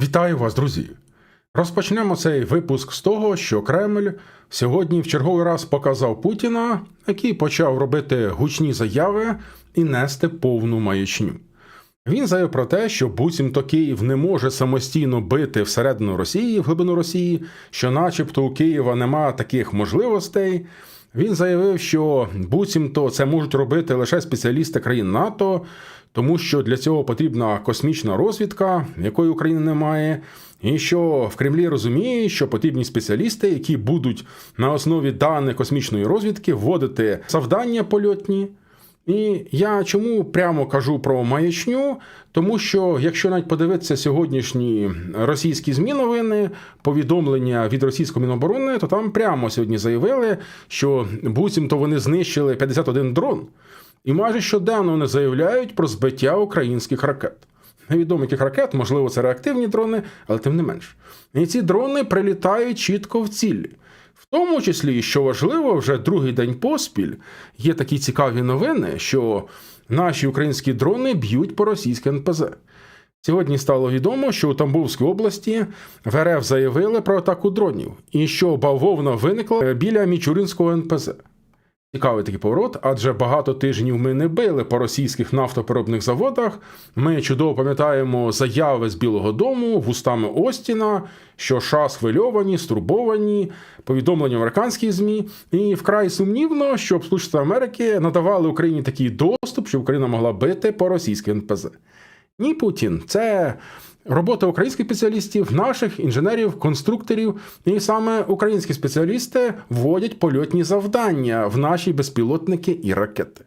Вітаю вас, друзі! Розпочнемо цей випуск з того, що Кремль сьогодні в черговий раз показав Путіна, який почав робити гучні заяви і нести повну маячню. Він заявив про те, що буцімто Київ не може самостійно бити всередину Росії, в глибину Росії, що, начебто, у Києва немає таких можливостей. Він заявив, що буцімто це можуть робити лише спеціалісти країн НАТО, тому що для цього потрібна космічна розвідка, якої України немає. І що в Кремлі розуміє, що потрібні спеціалісти, які будуть на основі даних космічної розвідки вводити завдання польотні. І я чому прямо кажу про маячню? Тому що якщо навіть подивитися сьогоднішні російські ЗМІ новини, повідомлення від російської міноборони, то там прямо сьогодні заявили, що буцімто вони знищили 51 дрон, і майже щоденно вони заявляють про збиття українських ракет. Невідомо яких ракет, можливо, це реактивні дрони, але тим не менш. І ці дрони прилітають чітко в цілі. В тому числі, що важливо, вже другий день поспіль є такі цікаві новини, що наші українські дрони б'ють по російське НПЗ. Сьогодні стало відомо, що у Тамбовській області в РФ заявили про атаку дронів, і що бавовна виникла біля Мічуринського НПЗ. Цікавий такий поворот, адже багато тижнів ми не били по російських нафтопереробних заводах. Ми чудово пам'ятаємо заяви з Білого Дому вустами Остіна, що США схвильовані, стурбовані, повідомлення американських ЗМІ. І вкрай сумнівно, щоб Сполучені Америки надавали Україні такий доступ, щоб Україна могла бити по російським НПЗ. Ні, Путін, це робота українських спеціалістів, наших інженерів, конструкторів, і саме українські спеціалісти вводять польотні завдання в наші безпілотники і ракети.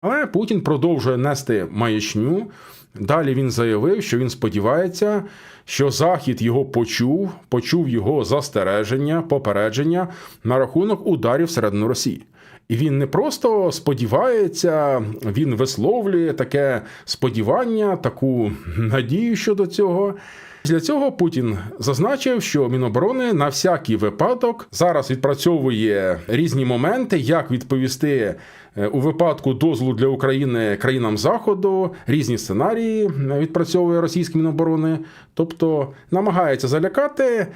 Але Путін продовжує нести маячню. Далі він заявив, що він сподівається, що Захід його почув, почув його застереження, попередження на рахунок ударів всередину Росії. І він не просто сподівається, він висловлює таке сподівання, таку надію щодо цього. Для цього Путін зазначив, що Міноборони на всякий випадок зараз відпрацьовує різні моменти, як відповісти е, у випадку дозволу для України країнам Заходу, різні сценарії відпрацьовує російські міноборони, тобто намагається залякати.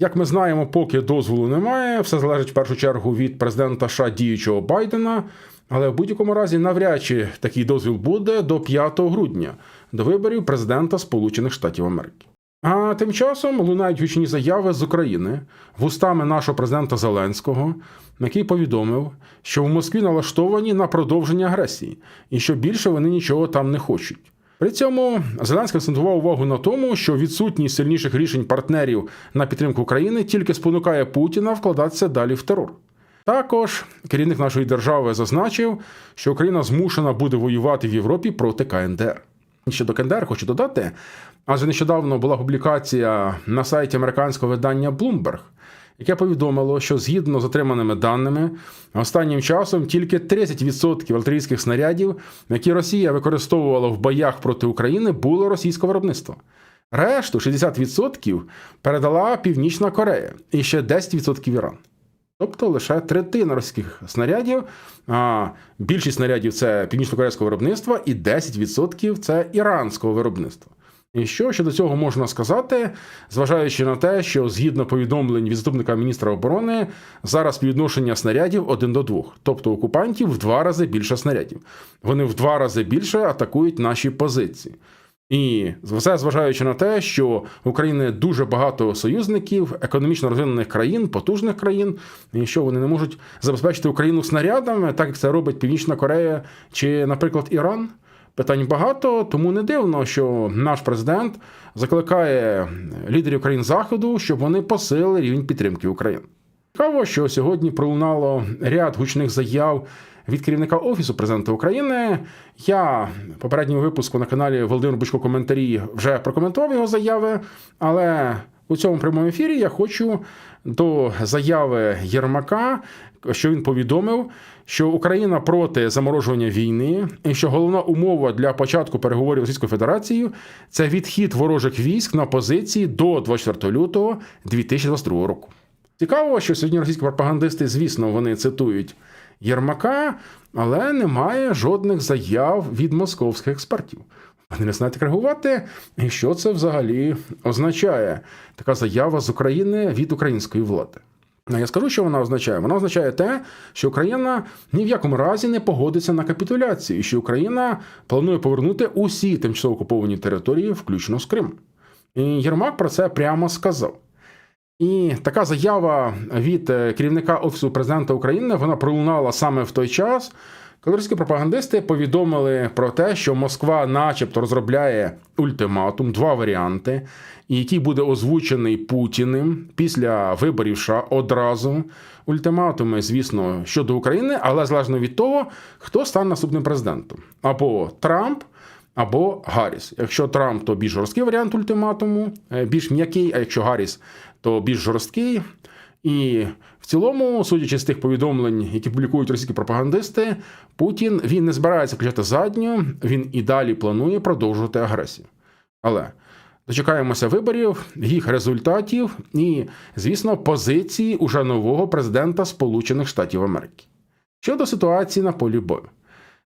Як ми знаємо, поки дозволу немає, все залежить в першу чергу від президента США діючого Байдена. Але в будь-якому разі навряд чи такий дозвіл буде до 5 грудня, до виборів президента Сполучених Штатів Америки. А тим часом лунають гучні заяви з України вустами нашого президента Зеленського, який повідомив, що в Москві налаштовані на продовження агресії, і що більше вони нічого там не хочуть. При цьому Зеленський акцентував увагу на тому, що відсутність сильніших рішень партнерів на підтримку України тільки спонукає Путіна вкладатися далі в терор. Також керівник нашої держави зазначив, що Україна змушена буде воювати в Європі проти КНДР. Щодо КНДР хочу додати, адже нещодавно була публікація на сайті американського видання Bloomberg, яке повідомило, що згідно з отриманими даними, останнім часом тільки 30% артилерійських снарядів, які Росія використовувала в боях проти України, було російського виробництва. Решту 60% передала Північна Корея і ще 10% Іран. Тобто лише третина російських снарядів, а більшість снарядів це північно-корейського виробництва, і 10% це іранського виробництва. І що щодо цього можна сказати, зважаючи на те, що згідно повідомлень від заступника міністра оборони, зараз співвідношення снарядів один до двох, тобто окупантів в два рази більше снарядів. Вони в два рази більше атакують наші позиції. І все зважаючи на те, що в Україні дуже багато союзників, економічно розвинених країн, потужних країн, і що вони не можуть забезпечити Україну снарядами, так як це робить Північна Корея чи, наприклад, Іран. Питань багато, тому не дивно, що наш президент закликає лідерів країн Заходу, щоб вони посилили рівень підтримки України. Цікаво, що сьогодні пролунало ряд гучних заяв від керівника Офісу президента України. Я попередньому випуску на каналі Володимир Бучко коментарі вже прокоментував його заяви, але у цьому прямому ефірі я хочу до заяви Єрмака, що він повідомив, що Україна проти заморожування війни, і що головна умова для початку переговорів Російською Федерацією це відхід ворожих військ на позиції до 24 лютого 2022 року. Цікаво, що сьогодні російські пропагандисти, звісно, вони цитують Єрмака, але немає жодних заяв від московських експертів. Вони не знають, як реагувати, і що це взагалі означає. Така заява з України від української влади. Ну, Я скажу, що вона означає. Вона означає те, що Україна ні в якому разі не погодиться на капітуляцію, і що Україна планує повернути усі тимчасово окуповані території, включно з Крим. І Єрмак про це прямо сказав. І така заява від е, керівника Офісу президента України вона пролунала саме в той час, коли пропагандисти повідомили про те, що Москва, начебто, розробляє ультиматум, два варіанти, який буде озвучений Путіним після виборів США одразу. Ультиматуми, звісно, щодо України, але залежно від того, хто стане наступним президентом: або Трамп. Або Гарріс. Якщо Трамп, то більш жорсткий варіант ультиматуму, е, більш м'який, а якщо Гарріс, то більш жорсткий. І в цілому, судячи з тих повідомлень, які публікують російські пропагандисти, Путін він не збирається включати задню, він і далі планує продовжувати агресію. Але дочекаємося виборів, їх результатів і, звісно, позиції уже нового президента Сполучених Штатів Америки. Щодо ситуації на полі бою.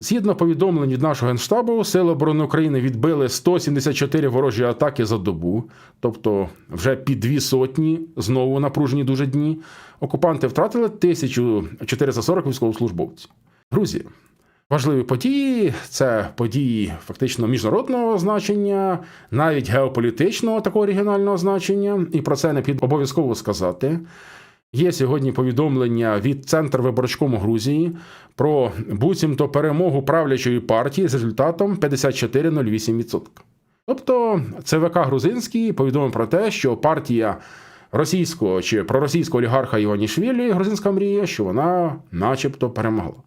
Згідно повідомлень від нашого генштабу, Сили оборони України відбили 174 ворожі атаки за добу, тобто вже під дві сотні, знову напружені дуже дні. Окупанти втратили 1440 військовослужбовців. Грузія. Важливі події це події фактично міжнародного значення, навіть геополітичного такого регіонального значення, і про це не під обов'язково сказати. Є сьогодні повідомлення від Центру виборчкому Грузії про буцімто перемогу правлячої партії з результатом 54,08%. Тобто ЦВК Грузинський повідомив про те, що партія російського чи проросійського олігарха Іванішвілі, грузинська мрія, що вона начебто перемогла.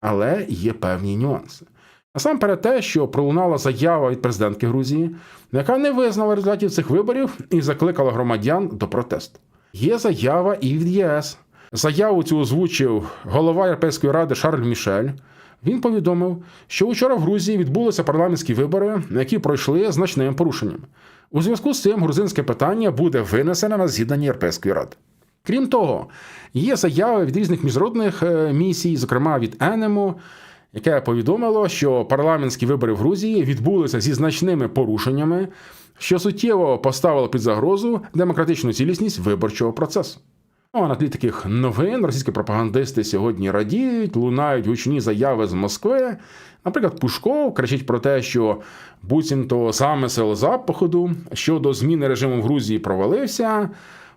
Але є певні нюанси. Насамперед те, що пролунала заява від президентки Грузії, яка не визнала результатів цих виборів і закликала громадян до протесту. Є заява і від ЄС. Заяву цю озвучив голова Європейської ради Шарль Мішель. Він повідомив, що вчора в Грузії відбулися парламентські вибори, які пройшли значними порушеннями. У зв'язку з цим грузинське питання буде винесене на засідання Європейської ради. Крім того, є заяви від різних міжнародних е, місій, зокрема від Енему, яке повідомило, що парламентські вибори в Грузії відбулися зі значними порушеннями, що суттєво поставило під загрозу демократичну цілісність виборчого процесу. Ну, а на тлі таких новин російські пропагандисти сьогодні радіють, лунають гучні заяви з Москви. Наприклад, Пушков кричить про те, що буцімто саме сил Запаходу щодо зміни режиму в Грузії провалився.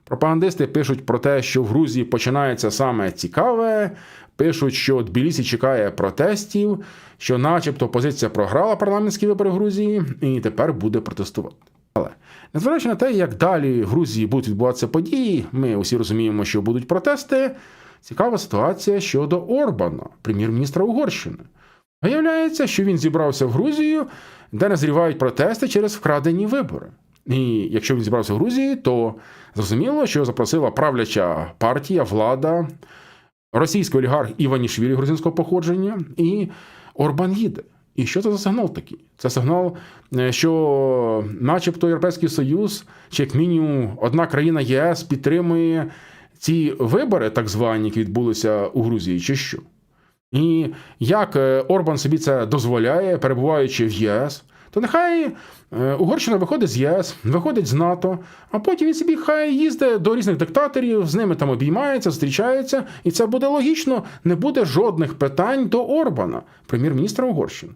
Пропагандисти пишуть про те, що в Грузії починається саме цікаве. Пишуть, що Тбілісі чекає протестів, що, начебто, опозиція програла парламентські вибори в Грузії і тепер буде протестувати. Але незважаючи на те, як далі в Грузії будуть відбуватися події, ми усі розуміємо, що будуть протести. Цікава ситуація щодо Орбана, прем'єр-міністра Угорщини. Виявляється, що він зібрався в Грузію, де назрівають протести через вкрадені вибори. І якщо він зібрався в Грузії, то зрозуміло, що запросила правляча партія, влада, російський олігарх Іванішвілі грузинського походження, і Орбан їде. І що це за сигнал такий? Це сигнал, е, що, начебто, Європейський Союз, чи як мінімум одна країна ЄС підтримує ці вибори, так звані, які відбулися у Грузії, чи що? І як е, Орбан собі це дозволяє, перебуваючи в ЄС, то нехай е, Угорщина виходить з ЄС, виходить з НАТО, а потім він собі хай їздить до різних диктаторів, з ними там обіймається, зустрічається, і це буде логічно, не буде жодних питань до Орбана, прем'єр-міністра Угорщини.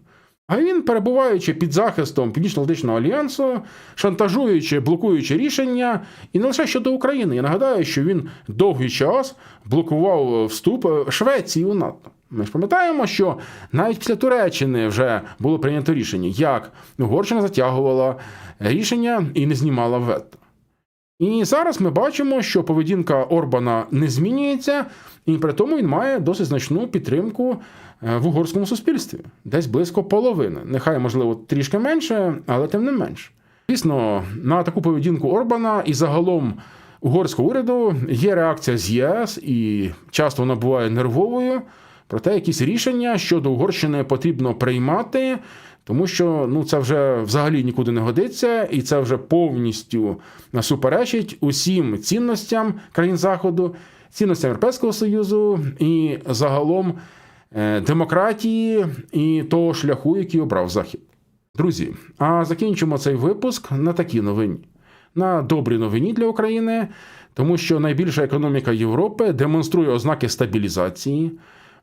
А він, перебуваючи під захистом Північно-Атлантичного альянсу, шантажуючи, блокуючи рішення, і не лише щодо України. Я нагадаю, що він довгий час блокував вступ Швеції у НАТО. Ми ж пам'ятаємо, що навіть після Туреччини вже було прийнято рішення, як Угорщина затягувала рішення і не знімала вето. І зараз ми бачимо, що поведінка Орбана не змінюється, і при тому він має досить значну підтримку е, в угорському суспільстві, десь близько половини. Нехай, можливо, трішки менше, але тим не менше. Звісно, на таку поведінку Орбана і загалом угорського уряду є реакція з ЄС, і часто вона буває нервовою. Проте якісь рішення щодо Угорщини потрібно приймати, тому що ну це вже взагалі нікуди не годиться, і це вже повністю суперечить усім цінностям країн Заходу, цінностям Європейського Союзу і загалом е, демократії і того шляху, який обрав Захід. Друзі, а закінчимо цей випуск на такій новині. На добрій новині для України, тому що найбільша економіка Європи демонструє ознаки стабілізації.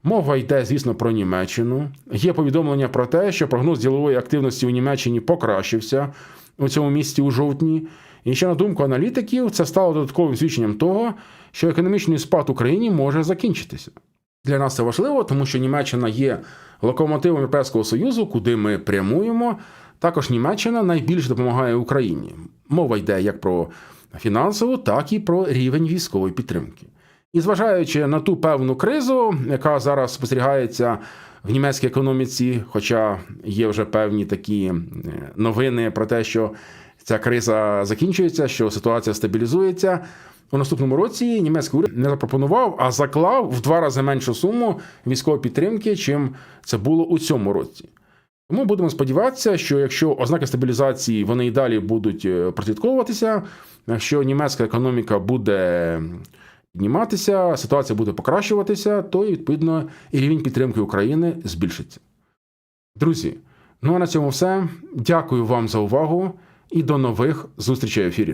Мова йде, звісно, про Німеччину. Є повідомлення про те, що прогноз ділової активності у Німеччині покращився у цьому місті у жовтні. І ще на думку аналітиків, це стало додатковим свідченням того, що економічний спад Україні може закінчитися. Для нас це важливо, тому що Німеччина є локомотивом Європейського Союзу, куди ми прямуємо. Також Німеччина найбільше допомагає Україні. Мова йде як про фінансову, так і про рівень військової підтримки. І зважаючи на ту певну кризу, яка зараз спостерігається в німецькій економіці, хоча є вже певні такі е, новини про те, що ця криза закінчується, що ситуація стабілізується. У наступному році німецький уряд не запропонував, а заклав в два рази меншу суму військової підтримки, чим це було у цьому році. Тому будемо сподіватися, що якщо ознаки стабілізації вони і далі будуть е, прослідковуватися, якщо німецька економіка буде підніматися, ситуація буде покращуватися, то відповідно і рівень підтримки України збільшиться. Друзі, ну а на цьому все. Дякую вам за увагу і до нових зустрічей в ефірі.